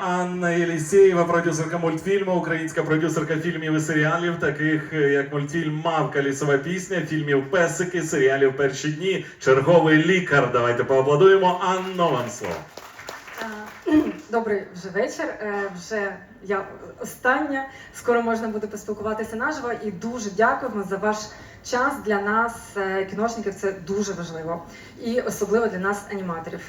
Анна Єлісєєва, продюсерка мультфільму, українська продюсерка фільмів і серіалів, таких е, як мультфільм Мавка лісова пісня, фільмів Песики, серіалів Перші дні, черговий лікар. Давайте поаплодуємо. Анно, вам Добрий вже вечір. Е, Вже я остання. Скоро можна буде поспілкуватися наживо. І дуже дякуємо за ваш час для нас, е, кіношників. Це дуже важливо. І особливо для нас, аніматорів.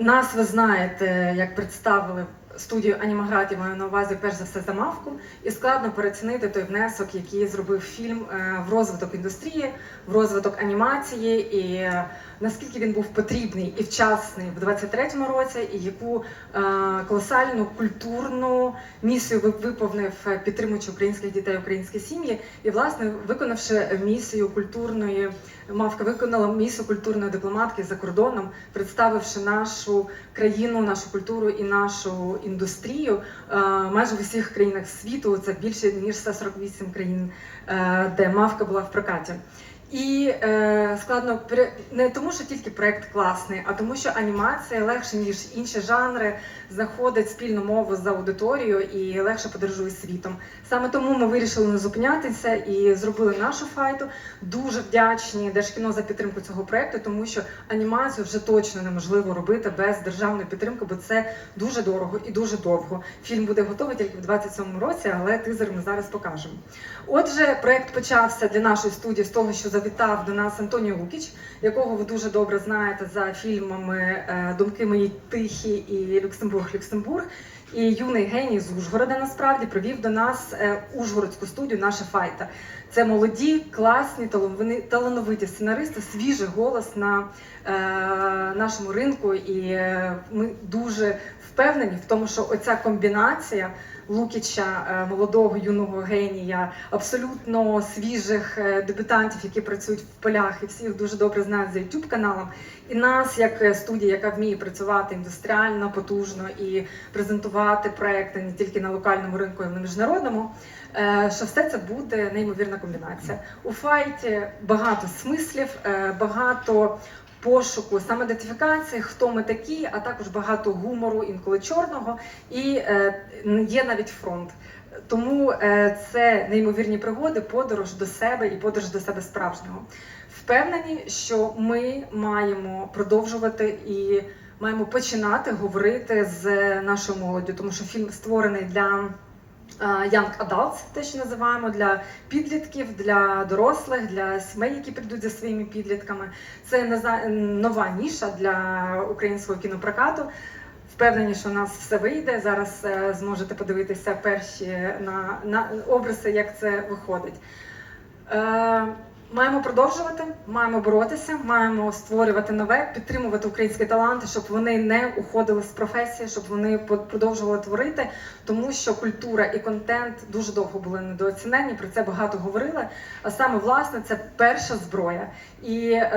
Нас ви знаєте, як представили студію анімагратів, маю на увазі перш за все замавку, і складно переоцінити той внесок, який зробив фільм е, в розвиток індустрії, в розвиток анімації, і е, наскільки він був потрібний і вчасний в 23-му році, і яку е, колосальну культурну місію виповнив підтримуючи українських дітей, українські сім'ї, і власне виконавши місію культурної мавка, виконала місію культурної дипломатки за кордоном, представивши нашу країну, нашу культуру і нашу індустрію е, майже в усіх країнах світу. Це більше ніж 148 країн, е, де мавка була в прокаті. І е, складно не тому, що тільки проект класний, а тому, що анімація легше ніж інші жанри знаходить спільну мову з аудиторією і легше подорожує світом. Саме тому ми вирішили не зупинятися і зробили нашу файту. Дуже вдячні Держкіно за підтримку цього проекту, тому що анімацію вже точно неможливо робити без державної підтримки, бо це дуже дорого і дуже довго. Фільм буде готовий тільки в 27-му році, але тизер ми зараз покажемо. Отже, проект почався для нашої студії з того, що завітав до нас Антоніо Лукіч, якого ви дуже добре знаєте за фільмами е, Думки мої тихі і Люксембург Люксембург. І юний геній з Ужгорода насправді привів до нас е, Ужгородську студію наша файта. Це молоді, класні, талановиті сценаристи, свіжий голос на е, нашому ринку. І е, ми дуже впевнені в тому, що оця комбінація Лукіча, е, молодого юного генія, абсолютно свіжих дебютантів, які працюють в полях, і всіх дуже добре знають за youtube каналом. І нас, як студія, яка вміє працювати індустріально, потужно і презентувати проекти не тільки на локальному ринку, а й на міжнародному. е, Що все це буде неймовірна комбінація. У файті багато смислів, е, багато пошуку, самоідентифікації, хто ми такі, а також багато гумору, інколи чорного, і е, є навіть фронт. Тому це неймовірні пригоди, подорож до себе і подорож до себе справжнього. Впевнені, що ми маємо продовжувати і маємо починати говорити з нашою молоддю, тому що фільм створений для. е, Young Adults, те, що називаємо для підлітків, для дорослих, для сімей, які прийдуть за своїми підлітками. Це нова ніша для українського кінопрокату. Впевнені, що у нас все вийде. Зараз е, зможете подивитися перші на, на образи, як це виходить. Е, маємо продовжувати, маємо боротися, маємо створювати нове, підтримувати українські таланти, щоб вони не уходили з професії, щоб вони продовжували творити, тому що культура і контент дуже довго були недооцінені. Про це багато говорили. А саме власне це перша зброя. І е,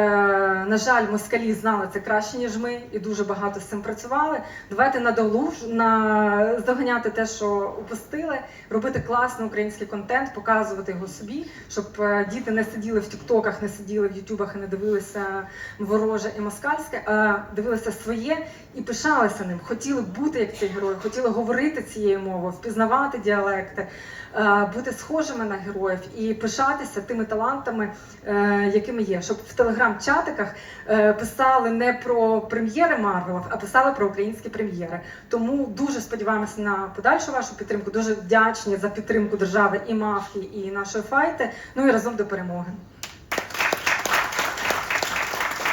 на жаль, москалі знали це краще ніж ми, і дуже багато з цим працювали. Давайте надолуж на заганяти те, що упустили, робити класний український контент, показувати його собі, щоб е, діти не сиділи в тіктоках, не сиділи в ютубах і не дивилися вороже і москальське, а дивилися своє і пишалися ним. Хотіли бути як ці герої, хотіли говорити цією мовою, впізнавати діалекти, е, бути схожими на героїв і пишатися тими талантами, е, якими є. Щоб в телеграм-чатиках е, писали не про прем'єри Марвелів, а писали про українські прем'єри. Тому дуже сподіваємося на подальшу вашу підтримку. Дуже вдячні за підтримку держави і мавки, і нашої файти. Ну і разом до перемоги.